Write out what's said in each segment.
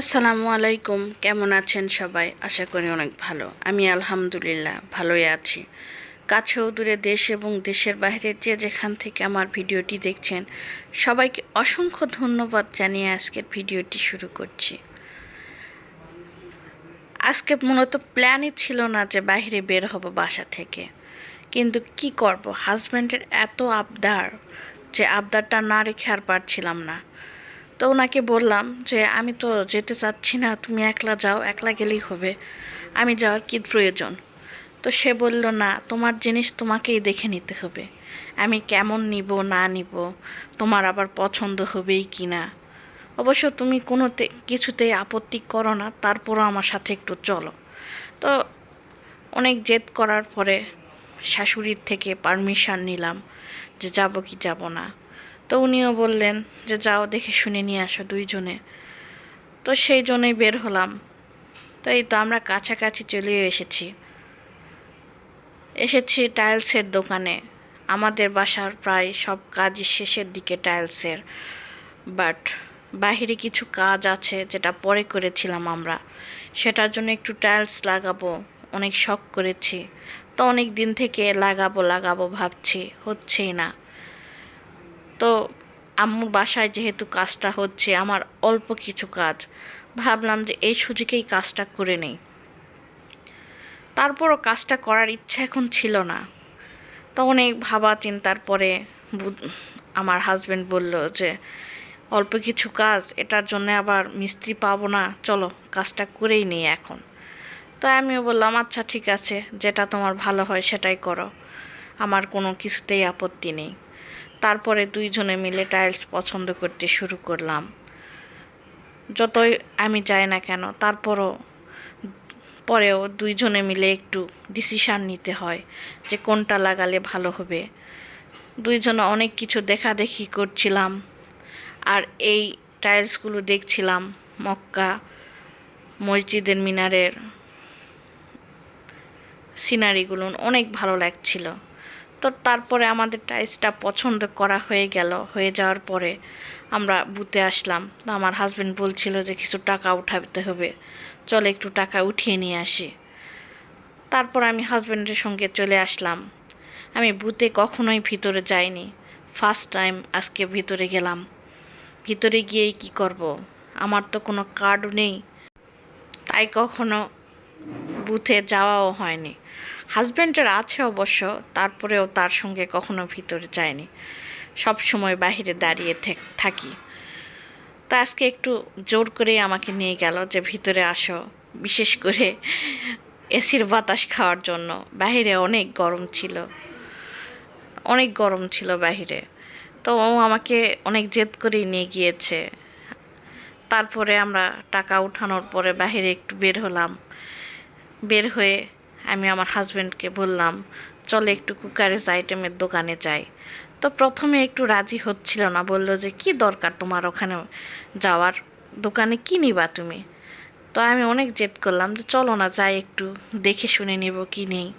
আসসালামু আলাইকুম। কেমন আছেন সবাই? আশা করি অনেক ভালো। আমি আলহামদুলিল্লাহ ভালোই আছি। কাছেও দূরে দেশ এবং দেশের বাইরে যে যেখান থেকে আমার ভিডিওটি দেখছেন, সবাইকে অসংখ্য ধন্যবাদ জানিয়ে আজকের ভিডিওটি শুরু করছি। আজকে মূলত প্ল্যানই ছিল না যে বাইরে বের হব বাসা থেকে। কিন্তু কি করব? হাজব্যান্ডের এত আবদার যে আবদারটা না রেখে আর পারছিলাম না। তো ওনাকে বললাম যে, আমি তো যেতে চাচ্ছি না, তুমি একলা যাও, একলা গেলেই হবে। আমি যাওয়ার কী প্রয়োজন? তো সে বলল, না, তোমার জিনিস তোমাকেই দেখে নিতে হবে। আমি কেমন নিব, না নিব, তোমার আবার পছন্দ হবেই কি না? অবশ্য তুমি কোনোতে কিছুতেই আপত্তি করো না, তারপরও আমার সাথে একটু চলো। তো অনেক জেদ করার পরে শাশুড়ির থেকে পারমিশন নিলাম যে, যাব কি যাব না। তো উনিও বললেন যে, যাও দেখে শুনে নিয়ে আসো দুইজনে। তো সেই জন্যই বের হলাম। তো এই তো আমরা কাছাকাছি চলে এসেছি। এসেছি টাইলসের দোকানে। আমাদের বাসার প্রায় সব কাজই শেষের দিকে টাইলসের। বাট বাহিরে কিছু কাজ আছে যেটা পরে করেছিলাম আমরা। সেটার জন্য একটু টাইলস লাগাবো। অনেক শখ করেছি। তো অনেক দিন থেকে লাগাবো লাগাবো ভাবছি। হচ্ছেই না। তো আম্মুর বাসায় যেহেতু কাজটা হচ্ছে, আমার অল্প কিছু কাজ। ভাবলাম যে এই সুযোগেই কাজটা করে নেই। তারপরও কাজটা করার ইচ্ছা এখন ছিল না। তো অনেক ভাবা চিন্তার পরে আমার হাজব্যান্ড বলল যে, অল্প কিছু কাজ, এটার জন্য আবার মিস্ত্রি পাবো না। চলো, কাজটা করেই নিই এখন। তো আমিও বললাম আচ্ছা ঠিক আছে, যেটা তোমার ভালো হয় সেটাই করো। আমার কোনো কিছুতেই আপত্তি নেই। তারপরে দুইজনে মিলে টাইলস পছন্দ করতে শুরু করলাম। যতই আমি যাই না কেন, তারপরও পরেও দুইজনে মিলে একটু ডিসিশান নিতে হয় যে কোনটা লাগালে ভালো হবে। দুইজনে অনেক কিছু দেখা দেখি করছিলাম আর এই টাইলসগুলো দেখছিলাম মক্কা, মসজিদের মিনারের সিনারিগুলো অনেক ভালো লাগছিল। তো তারপরে আমাদের টাইসটা পছন্দ করা হয়ে গেল, হয়ে যাওয়ার পরে আমরা বুতে আসলাম। তো আমার হাজব্যান্ড বলছিল যে কিছু টাকা উঠাতে হবে। চলে একটু টাকা উঠিয়ে নিয়ে আসি। তারপর আমি হাজব্যান্ডের সঙ্গে চলে আসলাম। আমি বুতে কখনোই ভিতরে যাইনি। ফার্স্ট টাইম আজকে ভিতরে গেলাম। ভিতরে গিয়েই কি করব। আমার তো কোনো কার্ড নেই। তাই কখনো বুথে যাওয়াও হয়নি। হাজব্যান্ডের আছে অবশ্য, তারপরেও তার সঙ্গে কখনো ভিতরে যায়নি। সব সময় বাহিরে দাঁড়িয়ে থাকি তো আজকে একটু জোর করে আমাকে নিয়ে গেল যে ভিতরে আসো, বিশেষ করে এসির বাতাস খাওয়ার জন্য। বাহিরে অনেক গরম ছিল। অনেক গরম ছিল বাহিরে। তো ও আমাকে অনেক জেদ করেই নিয়ে গিয়েছে। তারপরে আমরা টাকা উঠানোর পরে বাহিরে একটু বের হলাম। বের হয়ে আমি আমার হাজব্যান্ডকে বললাম, চলে একটু কুকারেজ আইটেমের দোকানে যাই। তো প্রথমে একটু রাজি হচ্ছিল না, বলল যে, কি দরকার তোমার ওখানে যাওয়ার? দোকানে কি নিবা তুমি? তো আমি অনেক জেদ করলাম যে, চলো না, যাই একটু দেখে শুনে নিব কি নেই।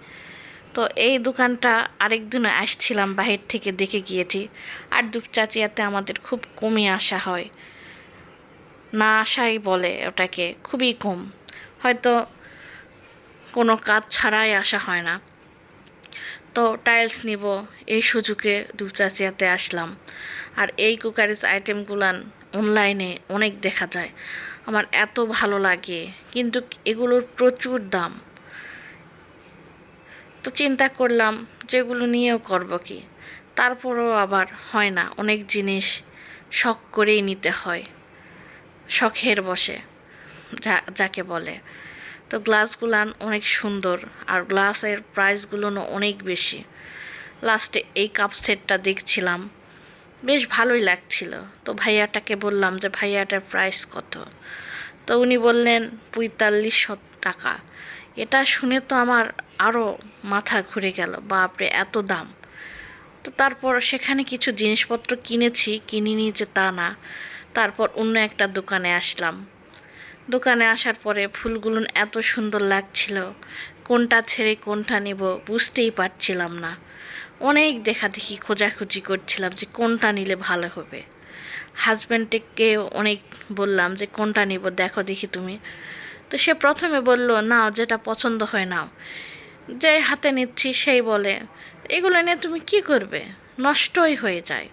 তো এই দোকানটা আরেকদিনও আসছিলাম, বাহির থেকে দেখে গিয়েছি। আর দুপচাচিয়াতে আমাদের খুব কমই আসা হয়। না আসাই বলে ওটাকে, খুবই কম। হয়তো কোনো কাজ ছাড়াই আসা হয় না। তো টাইলস নিব, এই সুযোগে দুপচাচিয়াতে আসলাম। আর এই কুকারিজ আইটেমগুলান অনলাইনে অনেক দেখা যায়। আমার এত ভালো লাগে, কিন্তু এগুলোর প্রচুর দাম। তো চিন্তা করলাম, যেগুলো নিয়েও করব কি? তারপরেও আবার হয় না, অনেক জিনিস শখ করেই নিতে হয়। শখের বসে যা, যাকে বলে। তো গ্লাসগুলান অনেক সুন্দর আর গ্লাসের প্রাইসগুলো অনেক বেশি। লাস্টে এই কাপ সেটটা দেখছিলাম, বেশ ভালোই লাগছিল। তো ভাইয়াটাকে বললাম যে, ভাইয়াটার প্রাইস কত? তো উনি বললেন, পঁয়তাল্লিশশো টাকা। এটা শুনে তো আমার আরও মাথা ঘুরে গেল, বাপরে, এত দাম। তো তারপর সেখানে কিছু জিনিসপত্র কিনেছি, কিনিনি যে তা না। তারপর অন্য একটা দোকানে আসলাম। দোকানে আসার পরে ফুলগুলো এত সুন্দর লাগছিল। কোনটা ছেড়ে কোনটা নিব বুঝতেই পারছিলাম না। অনেক দেখা দেখি খোঁজাখুঁজি করছিলাম যে কোনটা নিলে ভালো হবে। হাজব্যান্ডকে অনেক বললাম যে, কোনটা নিব দেখো দেখি তুমি। তো সে প্রথমে বলল নাও যেটা পছন্দ হয় নাও। যে হাতে নিচ্ছি সেই বলে, এগুলো নিয়ে তুমি কি করবে? নষ্টই হয়ে যায়।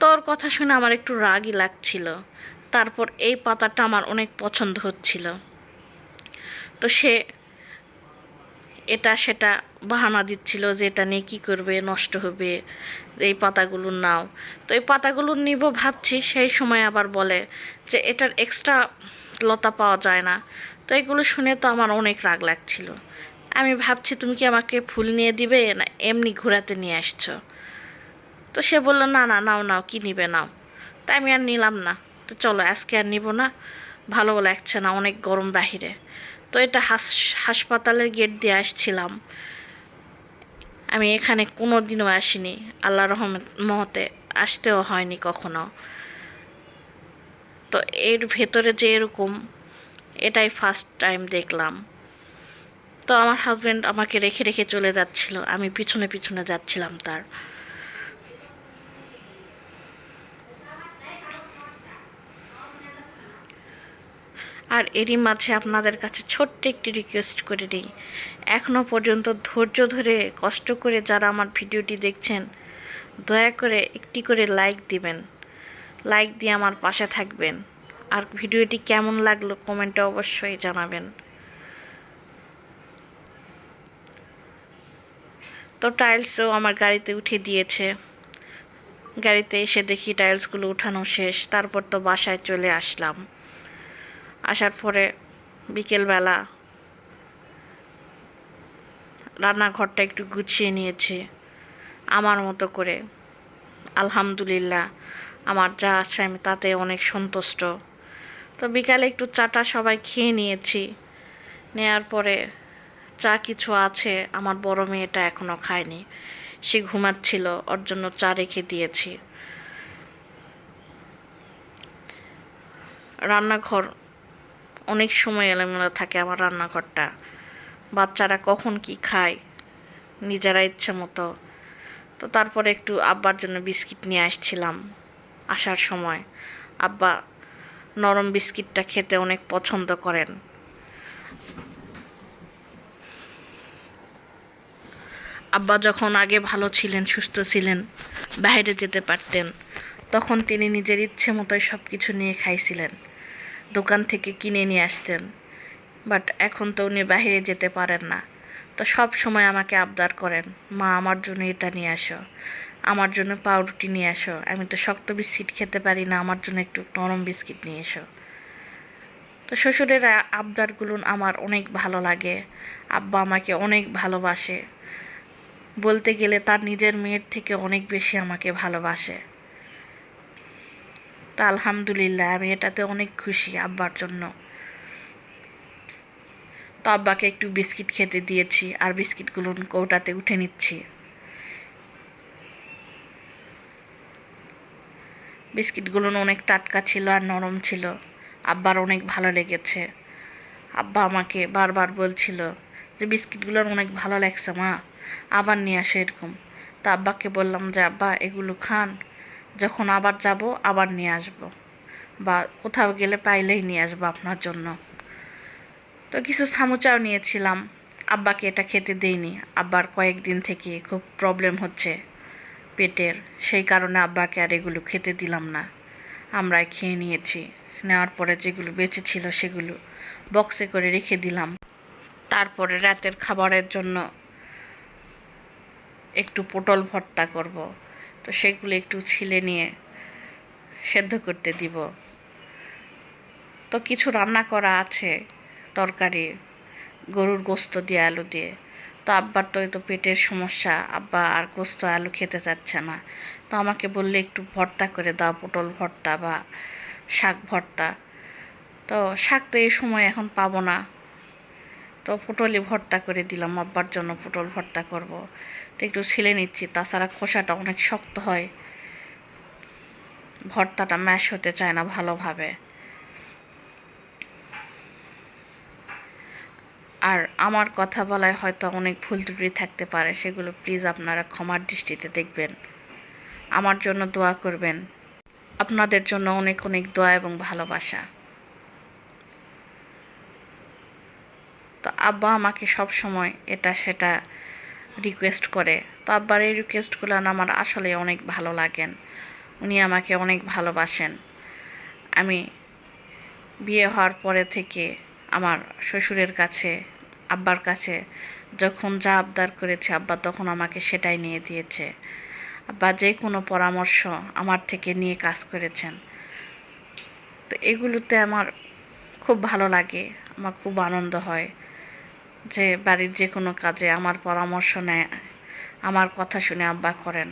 তোর কথা শুনে আমার একটু রাগই লাগছিল। তারপর এই পাতাটা আমার অনেক পছন্দ হচ্ছিল। তো সে এটা সেটা বাহানা দিচ্ছিল যে এটা নিয়ে কী করবে, নষ্ট হবে এই পাতাগুলো নাও। তো এই পাতাগুলো নিব ভাবছি, সেই সময় আবার বলে যে এটার এক্সট্রা লতা পাওয়া যায় না। তো এগুলো শুনে তো আমার অনেক রাগ লাগছিল। আমি ভাবছি, তুমি কি আমাকে ফুল নিয়ে দিবে না এমনি ঘোরাতে নিয়ে আসছো? তো সে বলল, না না, নাও নাও, কি নিবে, নাও। তাই আমি আর নিলাম না। তো চলো, আজকে আর নিব না। ভালো লাগছে না, অনেক গরম বাহিরে। তো এটা হাস, হাসপাতালের গেট দিয়ে আসছিলাম। আমি এখানে কোনো দিনও আসিনি, আল্লাহ রহমত, মহতে আসতেও হয়নি কখনো। তো এর ভেতরে যে এরকম, এটাই ফার্স্ট টাইম দেখলাম। তো আমার হাজব্যান্ড আমাকে রেখে রেখে চলে যাচ্ছিল, আমি পিছনে পিছনে যাচ্ছিলাম তার। আর এরই মাঝে আপনাদের কাছে ছোট্ট একটি রিকোয়েস্ট করে দিই। এখনও পর্যন্ত ধৈর্য ধরে, কষ্ট করে যারা আমার ভিডিওটি দেখছেন, দয়া করে একটি করে লাইক দিবেন। লাইক দিয়ে আমার পাশে থাকবেন। আর ভিডিওটি কেমন লাগল কমেন্টে অবশ্যই জানাবেন। তো টাইলসও আমার গাড়িতে উঠে দিয়েছে। গাড়িতে এসে দেখি টাইলসগুলো উঠানো শেষ। তারপর তো বাসায় চলে আসলাম। আসার পরে বিকেলবেলা রান্নাঘরটা একটু গুছিয়ে নিয়েছি, আমার মতো করে। আলহামদুলিল্লাহ, আমার যা আছে আমি তাতে অনেক সন্তুষ্ট। তো বিকালে একটু চাটা সবাই খেয়ে নিয়েছি, নেয়ার পরে চা কিছু আছে আমার বড় মেয়েটা এখনও খায়নি। সে ঘুমাচ্ছিল, ওর জন্য চা রেখে দিয়েছি। রান্নাঘর অনেক সময় এলোমেলো থাকে আমার রান্নাঘরটা। বাচ্চারা কখন কি খায়, নিজেরা ইচ্ছে মতো। তো তারপরে একটু আব্বার জন্য বিস্কিট নিয়ে আসছিলাম আসার সময়। আব্বা নরম বিস্কিটটা খেতে অনেক পছন্দ করেন। আব্বা যখন আগে ভালো ছিলেন, সুস্থ ছিলেন, বাইরে যেতে পারতেন, তখন তিনি নিজের ইচ্ছে মতোই সব কিছু নিয়ে খাইছিলেন। দোকান থেকে কিনে নিয়ে আসতেন। বাট এখন তো উনি বাইরে যেতে পারেন না। তো সব সময় আমাকে আবদার করেন, মা, আমার জন্য এটা নিয়ে আসো। আমার জন্য পাউরুটি নিয়ে আসো। আমি তো শক্ত বিস্কিট খেতে পারি না, আমার জন্য একটু নরম বিস্কিট নিয়ে এসো। তো শ্বশুরের আবদারগুলো আমার অনেক ভালো লাগে। আব্বা আমাকে অনেক ভালোবাসে। বলতে গেলে তার নিজের মেয়ের থেকে অনেক বেশি আমাকে ভালোবাসে। তো আলহামদুলিল্লাহ, আমি এটাতে অনেক খুশি আব্বার জন্য। তো আব্বাকে একটু বিস্কিট খেতে দিয়েছি আর বিস্কিটগুলো কৌটাতে উঠে নিচ্ছি। বিস্কিটগুলো অনেক টাটকা ছিল আর নরম ছিল। আব্বার অনেক ভালো লেগেছে। আব্বা আমাকে বারবার বলছিল যে, বিস্কিটগুলো অনেক ভালো লাগছে মা, আবার নিয়ে আসে এরকম। তা আব্বাকে বললাম যে, আব্বা, এগুলো খান। যখন আবার যাব, আবার নিয়ে আসব। বা কোথাও গেলে পাইলেই নিয়ে আসব আপনার জন্য। তো কিছু সামোচাও নিয়েছিলাম। আব্বাকে এটা খেতে দেইনি। আব্বার কয়েকদিন থেকে খুব প্রবলেম হচ্ছে পেটের। সেই কারণে আব্বাকে আর এগুলো খেতে দিলাম না। আমরাই খেয়ে নিয়েছি। নেওয়ার পরে যেগুলো বেঁচে ছিল সেগুলো বক্সে করে রেখে দিলাম। তারপরে রাতের খাবারের জন্য একটু পটল ভর্তা করব। তো সেগুলো একটু ছিলে নিয়ে সেদ্ধ করতে দিব। তো কিছু রান্না করা আছে তরকারি, গরুর গোস্ত দিয়ে আলু দিয়ে। তো আব্বার তো তো পেটের সমস্যা, আব্বা আর গোস্ত আলু খেতে চাচ্ছে না। তো আমাকে বললে একটু ভর্তা করে দাও, পটল ভর্তা বা শাক ভর্তা। তো শাক তো এই সময় এখন পাবো না। তো পটলই ভর্তা করে দিলাম, আব্বার জন্য পটল ভর্তা করব। একটু ছিলে নিচ্ছি, তাছাড়া খোসাটা অনেক শক্ত হয়। ভর্তাটা ম্যাশ হতে চায় না ভালোভাবে। আর আমার কথা বলায় হয়তো অনেক ভুল ত্রুটি থাকতে পারে, সেগুলো প্লিজ আপনারা ক্ষমার দৃষ্টিতে দেখবেন। আমার জন্য দোয়া করবেন। আপনাদের জন্য অনেক অনেক দোয়া এবং ভালোবাসা। তো আব্বা আমাকে সব সময় এটা সেটা রিকোয়েস্ট করে। তো আব্বার এই রিকোয়েস্টগুলো আমার আসলে অনেক ভালো লাগেন। উনি আমাকে অনেক ভালোবাসেন। আমি বিয়ে হওয়ার পরে থেকে আমার শ্বশুরের কাছে, আব্বার কাছে যখন যা আবদার করেছে, আব্বা তখন আমাকে সেটাই নিয়ে দিয়েছে। আব্বা যে কোনো পরামর্শ আমার থেকে নিয়ে কাজ করেছেন। তো এগুলোতে আমার খুব ভালো লাগে, আমার খুব আনন্দ হয়। যে বাড়ির যে কোনো কাজে আমার পরামর্শ নেয়, আমার কথা শুনে আব্বা করেন।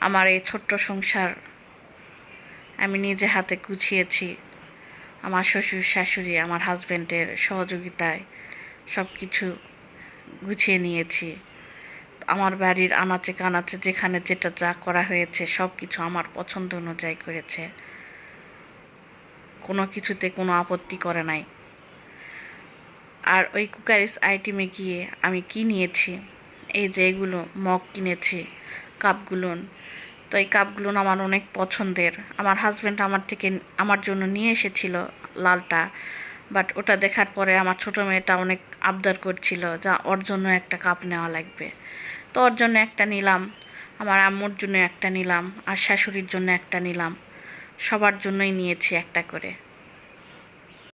আমার এই ছোট্ট সংসার আমি নিজে হাতে গুছিয়েছি। আমার শ্বশুর, শাশুড়ি, আমার হাজব্যান্ডের সহযোগিতায় সব কিছু গুছিয়ে নিয়েছি। আমার বাড়ির আনাচে কানাচে যেখানে যেটা যা করা হয়েছে সব কিছু আমার পছন্দ অনুযায়ী করেছে। কোনো কিছুতে কোনো আপত্তি করে নাই। আর ওই কুকারিস আইটেমে গিয়ে আমি কি নিয়েছি? এই যে এগুলো, মগ কিনেছি কাপগুলো তো এই কাপগুলো আমার অনেক পছন্দের। আমার হাজব্যান্ড আমার থেকে আমার জন্য নিয়ে এসেছিল লালটা। বাট ওটা দেখার পরে আমার ছোটো মেয়েটা অনেক আবদার করছিল যা ওর জন্য একটা কাপ নেওয়া লাগবে। তো ওর জন্য একটা নিলাম, আমার আম্মুর জন্য একটা নিলাম, আর শাশুড়ির জন্য একটা নিলাম। সবার জন্যই নিয়েছি একটা করে।